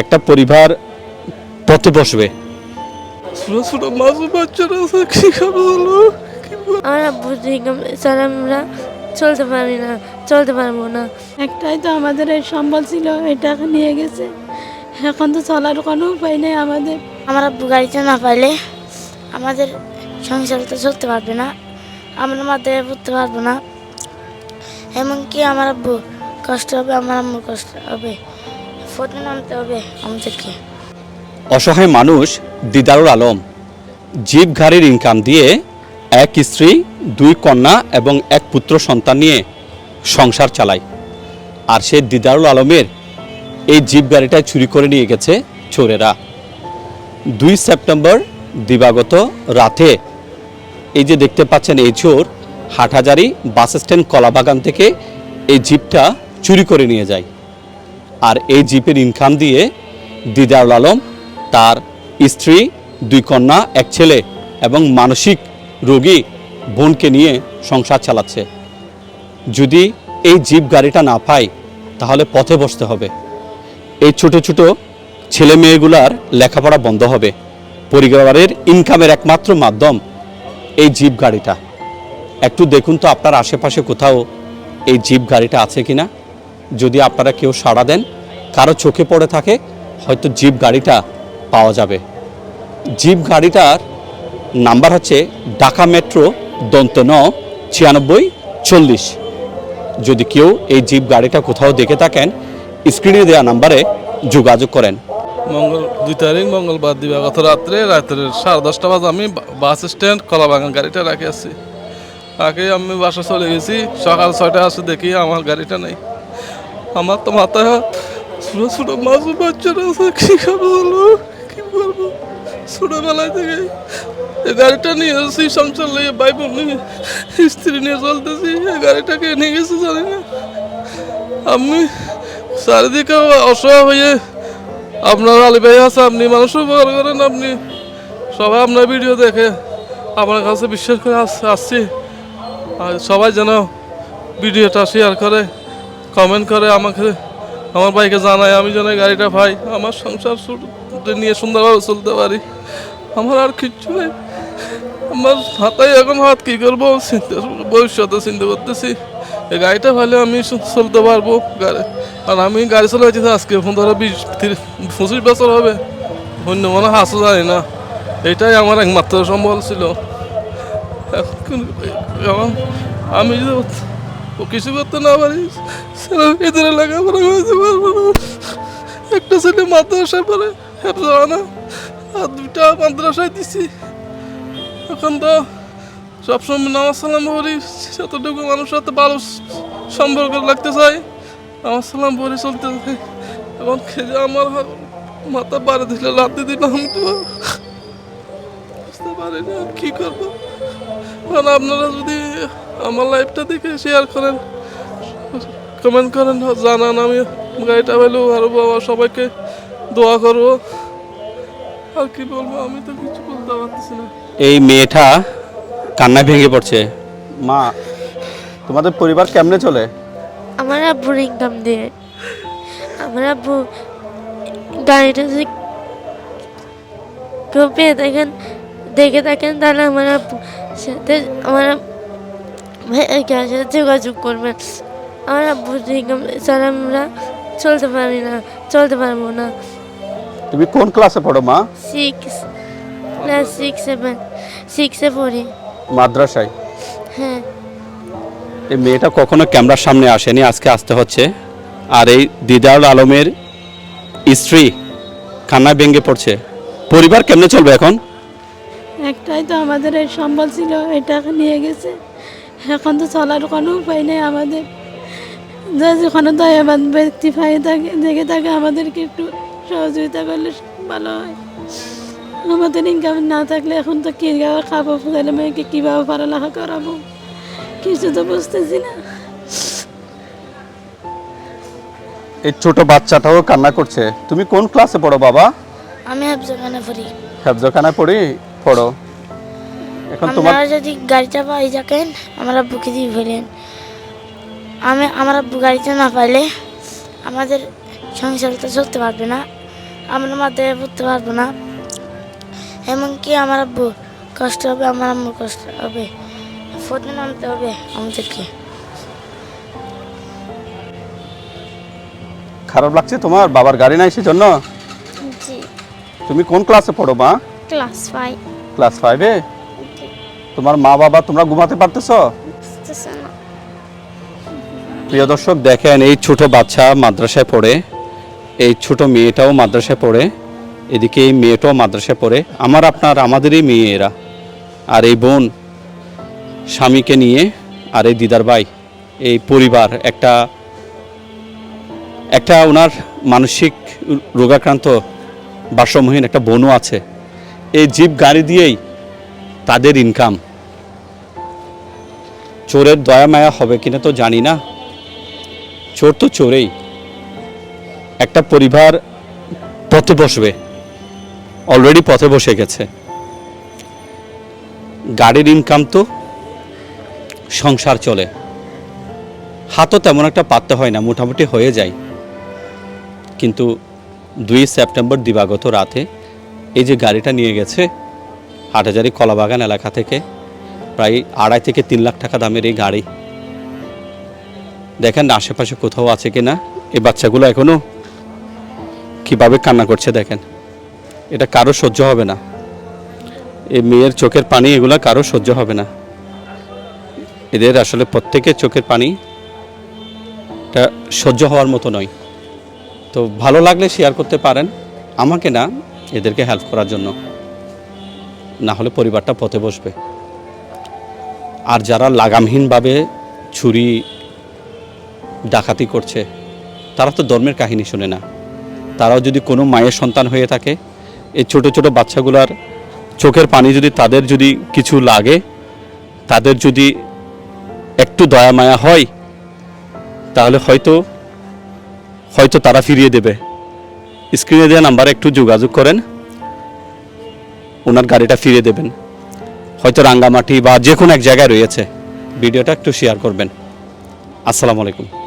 একটা পরিবার পথে বসবে। ছোট ছোট মাসুম বাচ্চারা আছে কি খাবে বলো? কি বলব? আমার আব্বু স্যার আমরা চলতে পারি না চলতে পারব না। একটাই তো আমাদের এই সম্বল ছিল এটা নিয়ে গেছে। এখন তো চলার কোনো উপায় নেই আমাদের। আমার আব্বু গাড়িতে না পাইলে আমাদের সংসার তো চলতে পারবে না আমরা মাথায় পড়তে পারব না। এমনকি আমার আব্বু কষ্ট হবে আমার আম্মুর কষ্ট হবে। ফোটে নামতে হবে অসহায় মানুষ, দিদারুল আলম জিপ গাড়ির ইনকাম দিয়ে এক স্ত্রী, দুই কন্যা এবং এক পুত্র সন্তান নিয়ে সংসার চালায়। আর সে দিদারুল আলমের এই জিপ গাড়িটা চুরি করে নিয়ে গেছে চোরেরা। দুই সেপ্টেম্বর দিবাগত রাতে এই যে দেখতে পাচ্ছেন এই চোর, হাটহাজারি বাস স্ট্যান্ড কলাবাগান থেকে এই জিপটা চুরি করে নিয়ে যায়। আর এই জিপের ইনকাম দিয়ে দিদারুল আলম তার স্ত্রী, দুই কন্যা, এক ছেলে এবং মানসিক রোগী বোনকে নিয়ে সংসার চালাচ্ছে। যদি এই জিপ গাড়িটা না পাই তাহলে পথে বসতে হবে। এই ছোট ছোট ছেলে মেয়েগুলার লেখাপড়া বন্ধ হবে। পরিবারের ইনকামের একমাত্র মাধ্যম এই জিপ গাড়িটা। একটু দেখুন তো আপনার আশেপাশে কোথাও এই জিপ গাড়িটা আছে কিনা। যদি আপনারা কেউ সাড়া দেন, কারও চোখে পড়ে থাকে, হয়তো জিপ গাড়িটা পাওয়া যাবে। জিপ গাড়িটার নাম্বার হচ্ছে ঢাকা মেট্রো দন্ত ন ছিয়ানব্বই চল্লিশ। যদি কেউ এই জিপ গাড়িটা কোথাও দেখে থাকেন, স্ক্রিনে দেওয়া নাম্বারে যোগাযোগ করেন। মঙ্গল দুই তারিখ, মঙ্গলবার দিবা গত রাত্রে রাত্রে সাড়ে দশটা বাজে আমি বাস স্ট্যান্ড কলাবাগান গাড়িটা রাখে আসছি আগে আমি বাসা চলে গেছি, সকাল ছয়টায় আসে দেখি আমার গাড়িটা নেই। আমার তো মাথায় ছোট ছোট মাসুম বাচ্চারা আছে, কি খাবে কি বলব ছোটবেলায় থেকে এই গাড়িটা নিয়ে এসেছি, সংসার লিয়ে ভাই বোন নিয়ে। স্ত্রী নিয়ে চলতেছি, এই গাড়িটাকে নিয়ে গেছে জানি না। আমি চারিদিকে অসহায় হয়ে আপনার আলী ভাই আছে, আপনি মানুষ উপকার করেন আপনি। সবাই আপনার ভিডিও দেখে, আপনার কাছে বিশ্বাস করে আস- আসছি। আর সবাই যেন ভিডিওটা শেয়ার করে। কমেন্ট করে, আমাকে, আমার ভাইকে জানায়, আমি যেন গাড়িটা ভাই, আমার সংসার নিয়ে সুন্দরভাবে চলতে পারি। আমার আর কিচ্ছু নেই। আমার হাতায় এখন হাত, কী করব? চিন্তা, ভবিষ্যতে চিন্তা করতেছি। এই গাড়িটা ভালো, আমি চলতে পারব গাড়ি। আর আমি গাড়ি চালাইছি তো আজকে পনেরো বিশ, তিরিশ, পঁচিশ বছর হবে। অন্য মনে হাসো জানি না। এটাই আমার একমাত্র সম্বল ছিল। আমি যদি কিছু করতে না পারি সেটা এদের লেখাপড়া করতে পারব না। একটা ছেলে মাদ্রাসায় পড়ে হেফজা না আর দুইটা মাদ্রাসায় দিছি। এখন তো সবসময় নামাজ সালাম করি যতটুকু মানুষের সাথে ভালো সম্পর্ক লাগতে চাই, নামাজ সালাম পরে চলতে চাই। এখন খেয়ে আমার মাথা বাড়ি দিলে লাতে দিলাম তো বুঝতে পারি না কী করব? কারণ আপনারা যদি আমার লাইফটা দেখে শেয়ার করেন কমেন্ট করেন জানান আমি গাড়িটা পেলেও আরও বাবা সবাইকে দোয়া করব। আর কি বলব আমি তো কিছু বলতে পারতেছি না। এই মেয়েটা কান্নায় ভেঙে পড়ছে। মা তোমাদের পরিবার কেমনে চলে? আমার আব্বুর ইনকাম দিয়ে। আমার আব্বু গাড়িটা যদি কেউ পেয়ে থাকেন দেখে থাকেন তাহলে আমার আব্বু সাথে আমার ভাইয়ের সাথে যোগাযোগ করবেন। আমার আব্বু স্যার আমরা চলতে পারি না চলতে পারব না। তুমি কোন ক্লাসে পড়ো মা? সিক্স ক্লাস সিক্স সেভেন সিক্সে পড়ি। মাদ্রাসায়? হ্যাঁ। এই মেয়েটা কখনো ক্যামেরার সামনে আসেনি আজকে আসতে হচ্ছে। আর এই দিদারুল আলমের স্ত্রী কান্নায় ভেঙে পড়ছে। পরিবার কেমনে চলবে এখন? একটাই তো আমাদের এই সম্বল ছিল এটা নিয়ে গেছে। এখন তো চলার কোনো উপায় নেই আমাদের। যে যেখানে দয়াবান ব্যক্তি পাই থাকে দেখে থাকে আমাদেরকে একটু সহযোগিতা করলে ভালো হয়। আমাদের ইনকাম না থাকলে এখন তো কীভাবে খাব? মেয়েকে কীভাবে পড়ালেখা করাবো? কিছু তো বুঝতেছি না। এই ছোট বাচ্চাটাও কান্না করছে। তুমি কোন ক্লাসে পড়ো বাবা? আমি হাফজাখানে পড়ি। পড়ি? পড়ো। এখন তোমার যদি গাড়িটা পাই থাকেন আমরা আব্বুকে দিয়ে ফেলেন। আমি আমার আব্বু গাড়িটা না পাইলে আমাদের সংসার তো চলতে পারবে না আমরা মাধ্যমে পড়তে পারব না। এমনকি আমার আব্বু কষ্ট হবে আমার আম্মুর কষ্ট হবে ফোনে নামতে হবে আমাদেরকে। খারাপ লাগছে তোমার? বাবার গাড়ি নাই সেজন্য? জি। তুমি কোন ক্লাসে পড়ো মা? ক্লাস ফাইভ ক্লাস ফাইভে তোমার মা বাবা তোমরা ঘুমাতে পারতেছো না। প্রিয় দর্শক, দেখেন এই ছোট বাচ্চা মাদ্রাসায় পড়ে, এই ছোট মেয়েটাও মাদ্রাসায় পড়ে, এদিকে এই মেয়েটাও মাদ্রাসায় পড়ে, আমার আপনার, আমাদেরই মেয়ে এরা, আর এই বোন স্বামীকে নিয়ে, আর এই দিদার ভাই, এই পরিবার, একটা একটা ওনার মানসিক রোগাক্রান্ত ভারসাম্যহীন একটা বোনও আছে, এই জিপ গাড়ি দিয়েই তাদের ইনকাম চোরের দয়া মায়া হবে কিনা তো জানি না চোর তো চোরেই। একটা পরিবার পথে বসবে। অলরেডি পথে বসে গেছে। গাড়ির ইনকাম তো সংসার চলে। হাতও তেমন একটা পাততে হয় না, মোটামুটি হয়ে যায়। কিন্তু দুই সেপ্টেম্বর দিবাগত রাতে এই যে গাড়িটা নিয়ে গেছে হাটাজারি কলাবাগান এলাকা থেকে, প্রায় আড়াই থেকে তিন লাখ টাকা দামের এই গাড়ি। দেখেন আশেপাশে কোথাও আছে কি না এই বাচ্চাগুলো এখনও কীভাবে কান্না করছে দেখেন। এটা কারও সহ্য হবে না। এই মেয়ের চোখের পানি এগুলো কারও সহ্য হবে না। এদের আসলে প্রত্যেকের চোখের পানি এটা সহ্য হওয়ার মতো নয়। তো ভালো লাগলে শেয়ার করতে পারেন। আমাকে না, এদেরকে হেল্প করার জন্য। না হলে পরিবারটা পথে বসবে। আর যারা লাগামহীনভাবে ছুরি ডাকাতি করছে। তারা তো ধর্মের কাহিনী শোনে না। তারাও যদি কোনো মায়ের সন্তান হয়ে থাকে, এই ছোট ছোট বাচ্চাগুলার চোখের পানি যদি তাদের যদি কিছু লাগে, তাদের যদি একটু দয়া মায়া হয়, তাহলে হয়তো হয়তো তারা ফিরিয়ে দেবে। স্ক্রিনে দেওয়া নাম্বারে একটু যোগাযোগ করেন, ওনার গাড়িটা ফিরিয়ে দেবেন। হয়তো রাঙ্গামাটি বা যে কোনো এক জায়গায় রয়েছে। ভিডিওটা একটু শেয়ার করবেন। আসসালামু আলাইকুম।